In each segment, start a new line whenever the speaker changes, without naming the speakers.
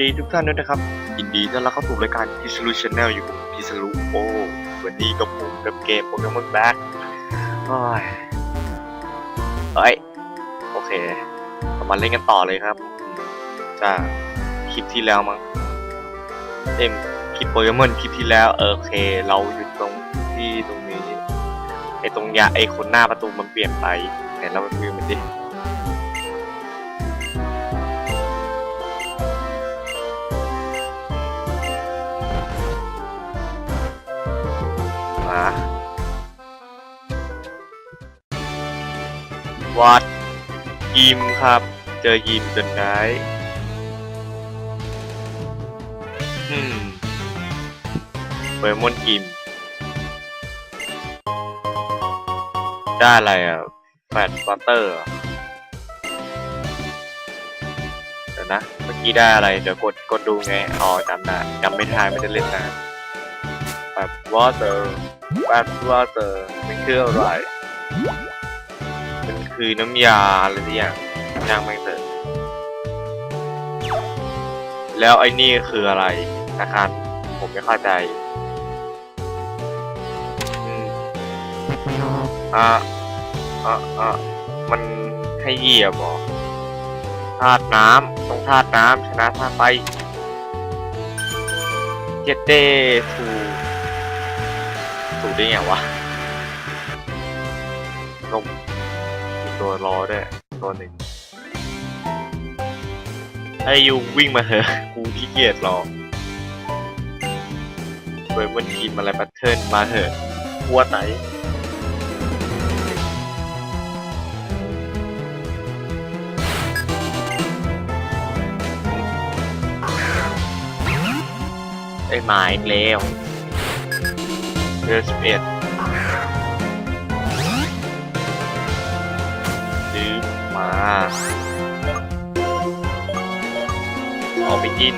ดีทุกท่านด้วยนะครับยินดีต้อนรับเข้าสู่รายการพิซลูชแนลอยู่กับพิซลูโอ้วันนี้กับผมกับเกมโปเกมอนแบ็คโอ้ยเฮ้ยโอเคเรามาเล่นกันต่อเลยครับจากคลิปที่แล้วมั้งเอ็มคลิปโปเกมอนคลิปที่แล้วเออโอเค เราหยุดตรงที่ตรงนี้ไอตรงยาไอคนหน้าประตูมันเปลี่ยนไปไหนเราไปคุยกันดิ วัดยิมครับ เจอยิมจนได้อืมเบอร์มอนยิมได้อะไรอะแฟตบัตเตอร์เดี๋ยวนะ เมื่อกี้ได้อะไร เดี๋ยวกดกดดูไงอ๋อจำได้จำไม่ได้ไม่ได้เล่นนานแบบวอเตอร์แบบวอเตอร์มันคืออะไร คือน้ำยาอะไรสักอย่างย่างไม่เสร็จแล้วไอ้นี่คืออะไรนะครับผมไม่เข้าใจอืมอะอะอะมันให้เหยียบเหรอธาตุน้ำต้องธาตุน้ำชนะธาตุไฟเจเต้ทูถูกได้ไงวะลงมี ตัวรอด้วยตัวหนึ่งไอ้ยูวิ่งมาเถอะกูขี้เกียจรอเปิดมันทีมอะไรแพทเทิร์นมาเถอะวัวไหนไอ้ไม้เลวเดือนสิบเอ็ด เอาไปกิน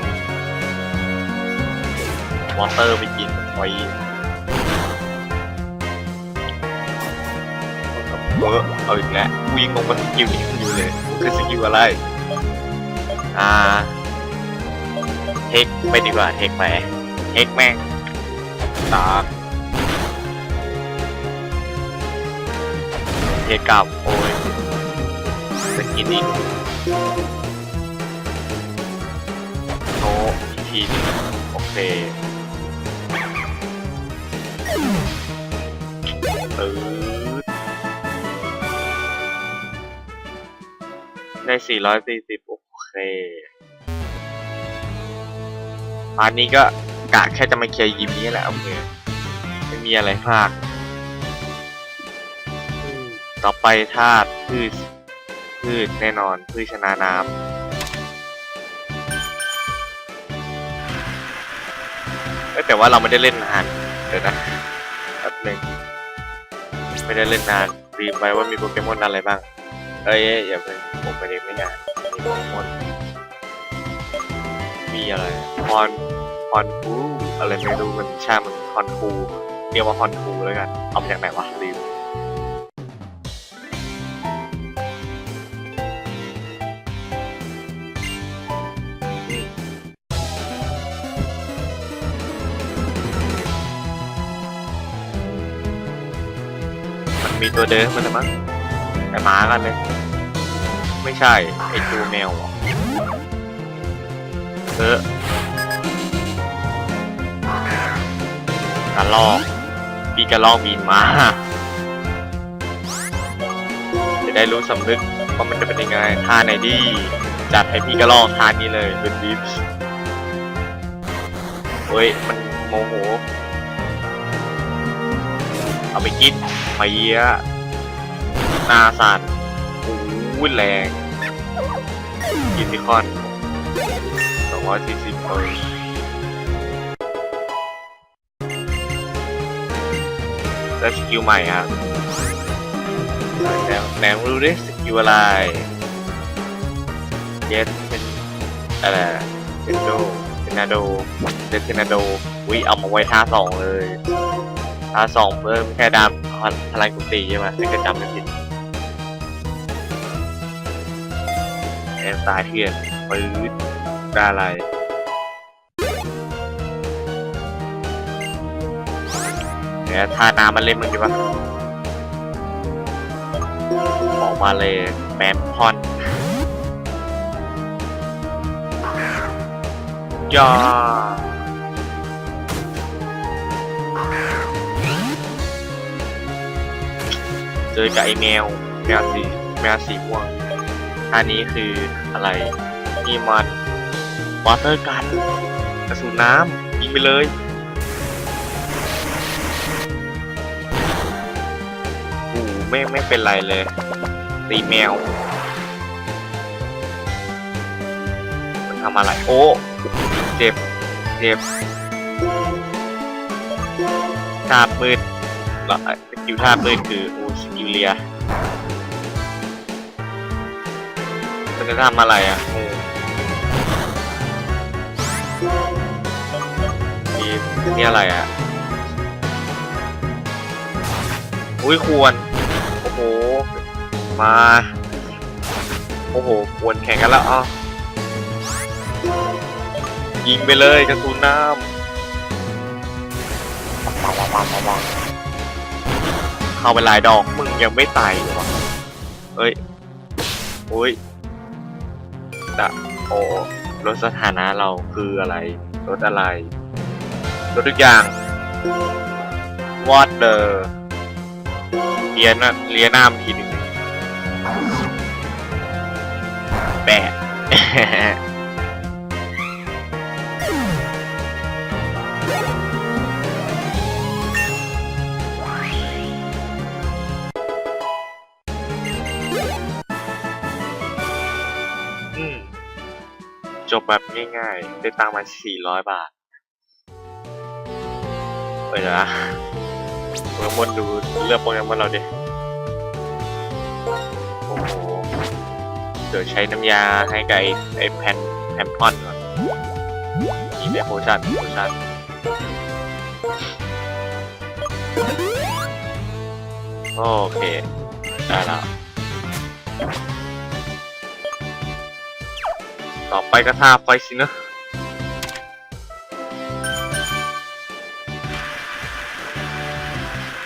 วอเตอร์ไปกินไว้เออเอาอีกแล้ววิ่งลงมาสกิลนี้อยู่เลย คือสกิลอะไร อ่า เทคไปดีกว่า เทคไป เทคแม่งตาเทกลับโอ้ สกินอีกโนอีกทีนึงโอเคปื๊ดได้ 440 โอเคพาร์ทนี้ก็กะแค่จะมาเคลียร์ยิมนี้แหละโอเคไม่มีอะไรมากต่อไปธาตุพืช พืชแน่นอนพืชชนะน้ำแต่ว่าเราไม่ได้เล่นนานเดี๋ยวนะแป๊บหนึงไม่ได้เล่นนานลืมไปว่ามีโปเกมอนอะไรบ้าง เอ้ยอย่าไปผมไปเล่นไม่นานมีโปเกมอนมีอะไรคอนคอนคูอะไรไม่รู้มันช่างมันคอนคูเรียกว่าคอนคูแล้วกันเอามาจากไหนวะลืม มีตัวเดิมมันมั้งแต่หมากันเลยไม่ใช่ ไอตัวแมวเอเออกระลอกพี่กระลอกบินมา จะได้รู้สำนึกว่ามันจะเป็นยังไงท่าไหนดี จัดให้พี่กระลอกท่านี้เลยเป็นดิฟเฮ้ย มันโมโห เอาไปกิน ไปเยอะนาสันโอ้ยแรงกินนิคอนสองร้อยสี่สิบคนแล้สกิลใหม่ครับแล้วแหนมรู้ดิสกิลอะไรเยสเป็นอะไรเทนโดเทนนาโดเดเทนาโดอุ้ยเอามาไว้ท่าสองเลยท่าสองเพิ่มแค่ดาม พลังกุตีใช่ไหมถ้าก็จำไม่ผิดแอนตายเทียนปืนดาลายเดี๋ยวท่าน้ำมันเล่นมึงดีปะออกมาเลยแมนพอนยา อกับไอแมวแมวสีแมวสีม่วง อันนี้คืออะไรนี่มันวอเตอร์กันกระสุนน้ำยิงไปเลยอ้โหไม่ไม่เป็นไรเลย ตีแมว มันทำอะไร โอ้เจ็บเจ็บทาบมืดเหรอสกิลทาบมืดคือโอ้ เลียมันจะทำอะไรอะโอ้นี่นี่อะไรอะ อุ้ยควร โอ้โห มา โอ้โห ควรแข่งกันแล้วอะยิงไปเลยกระสุนน้ำ เข้าไปหลายดอกมึงยังไม่ตายหรอวะเอ้ยโอ้ยดะโอ้ลดสถานะเราคืออะไรลดอะไรลดทุกอย่าง what the เลียนะเลียหน้ามทีหนึ่งแปะ จบแบบง่ายๆ ได้ตังค์มา 400 บาทเอ้ยเดี๋ยวนะโปเกมอนดูเลือกโปเกมอนเราดิ โอ้โห เดี๋ยวใช้น้ำยาให้กับไอ้ไอ้แผ่นแผ่นพอนก่อนนี่เป็นโพชั่นโพชั่นโอเค ได้แล้ว ต่อไปก็ท่าไฟสินะ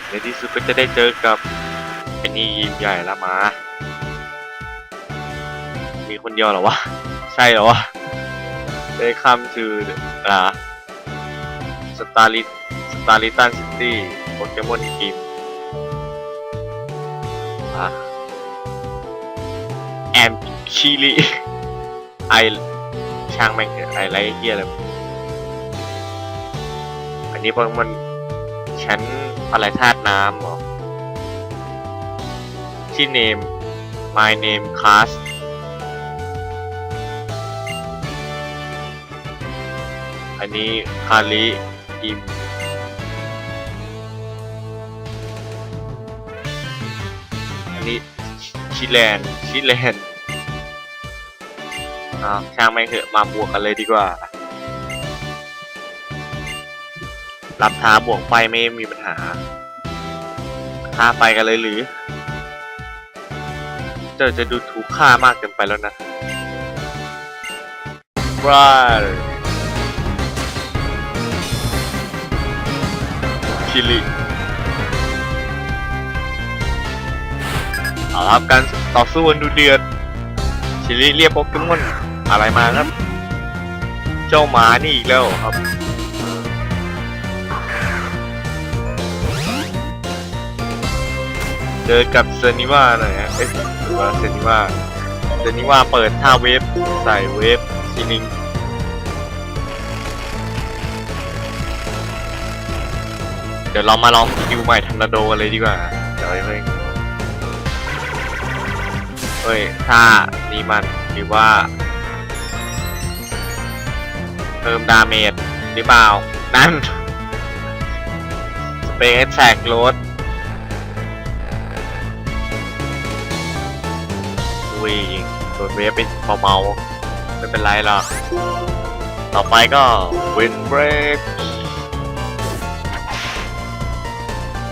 ในที่สุดก็จะได้เจอกับไอ้นี่ยิมใหญ่ละมา มีคนเดียวเหรอวะ ใช่เหรอวะ ได้คำชื่ออ่าสตาริสตาริตันซิตี้โปเกมอนทีมอะแอมชิลี ไอช่างแม่งเถอะไอไรเฮียเลยอันนี้โปเกมอนชั้นอะไรธาตุน้ำหรอที่ name my name class อันนี้คาริอิมอันนี้ชิแลนชิแลน อ่าช่างแม่งเถอะมาบวกกันเลยดีกว่ารับท้าบวกไฟไม่มีปัญหาท้าไปกันเลยหรือเจอจะดูถูกค่ามากเกินไปแล้วนะบราชิลิเอาละครับการต่อสู้กันดูเดือดชิลิเรียกโปเกมอน อะไรมาครับ เจ้าหมานี่อีกแล้วครับ เจอกับเซนิว่าหน่อยฮะเอ๊ะหรือว่าเซนิว่าเซนิว่าเปิดท่าเวฟใส่เวฟทีนึงเดี๋ยวเรามาลองสกิลใหม่ทันนาโดกันเลยดีกว่า เดี๋ยวเพิ่งเฮ้ยท่านี้มันหรือว่า เพิ่มดาเมจหรือเปล่า นั่นสเปซแท็กโรดอุ้ยโดนเวฟไปเมาๆไม่เป็นไรหรอกต่อไปก็วินเบรก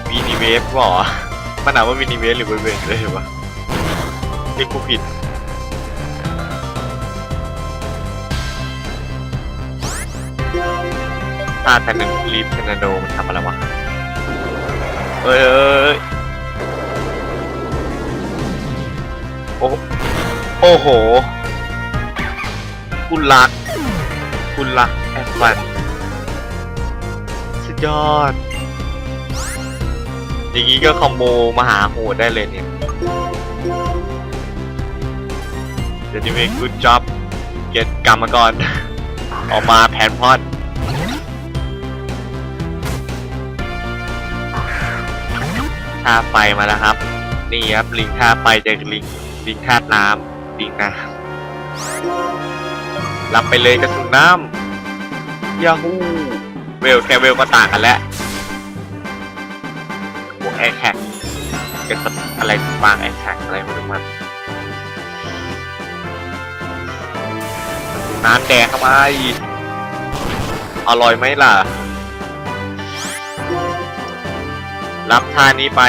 วินิเวฟหรอมันอ่าว่าวินิเวฟหรือวินเบรกเลยวะเรียกกูผิด ถ้าแทนนรีฟเทนาโดมันทำอะไรวะเอ้ยเอ้ยโอ้โอ้โห คุณรัก คุณรักแอดวันสุดยอด อย่างนี้ก็คอมโบมหาโหดได้เลยเนี่ย เดี๋ยวนี้เป็น good job เก็ตกรรมกร ออกมาแผนพอด ท่าไฟมาแล้วครับ นี่ครับลิงท่าไฟเจอลิงลิงท่าน้ำลิงน้ำรับไปเลยกระสุนน้ำยาฮูเวลแค่เวลก็ต่างกันแล้วพวแอร์แท็กเป็นอะไรบางแอร์แท็กอะไรไม่รู้มันน้ำแดงเข้ามอร่อยไหมล่ะ รับท่านี้ไป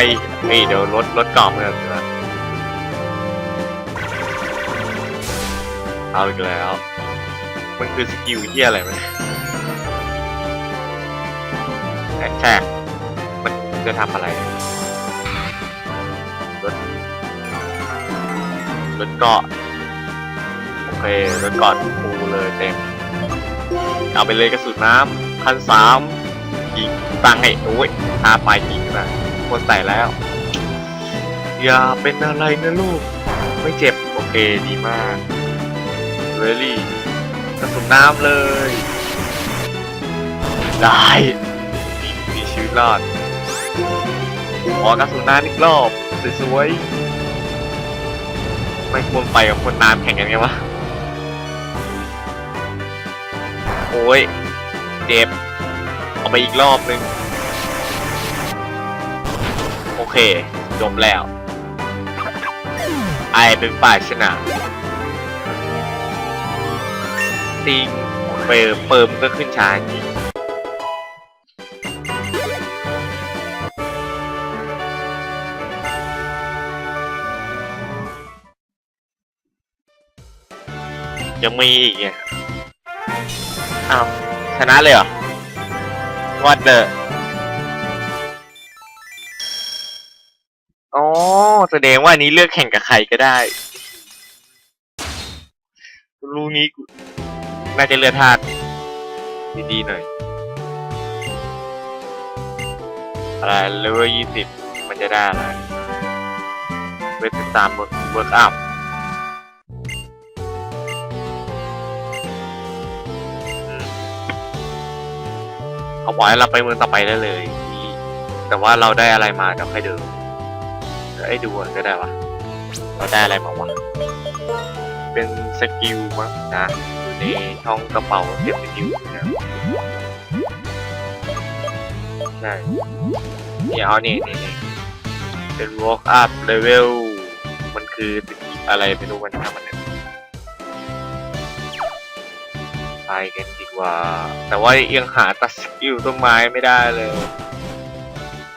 นี่เดี๋ยวลดลดกล่องเลยนะเอาอีกแล้ว มันคือสกิลเฮียอะไรไหมแทกมันจะทำอะไรลดลดเกาะโอเครถก่อนฟูเลยเต็ม เอาไปเลยกระสุนน้ำคันสาม ยิงตังให้โอ้ยทาไปยิงนะคนใส่แล้ว อย่าเป็นอะไรนะลูก ไม่เจ็บ โอเคดีมากเรลี่กระสุนน้ำเลยได้มีชีวิตรอดขอกระสุนน้ำอีกรอบสวยๆไม่ควรไปกับคนน้ำแข่งกันไงวะโอ้ยเจ็บ เอาไปอีกรอบนึง โอเค จบแล้ว ไอเป็นฝ่ายชนะติงเปิมเปิมก็ขึ้นช้าจริงยังมีอีกไงอ้าวชนะเลยเหรอ What the อ๋อแสดงว่าอันนี้เลือกแข่งกับใครก็ได้ลูกนี้กูน่าจะเลือกธาตุดีๆหน่อย อะไรเลเวลยี่สิบมันจะได้อะไรเวทสามเวิร์กอัพ เอาปล่อยให้เราไปเมืองต่อไปได้เลย แต่ว่าเราได้อะไรมาเดี๋ยวค่อยดูเดี๋ยวให้ดูก็ได้วะเราได้อะไรมาวะเป็นสกิลมั้งนะอยู่ในช่องกระเป๋าเก็บสกิลนะใช่เนี่ยเอานี่นี่นี่เป็น walk up level มันคือสกิลอะไรไม่รู้มันทำมันไปกันดี ว่า แต่ว่ายังหาตัดสกิลต้นไม้ไม่ได้เลย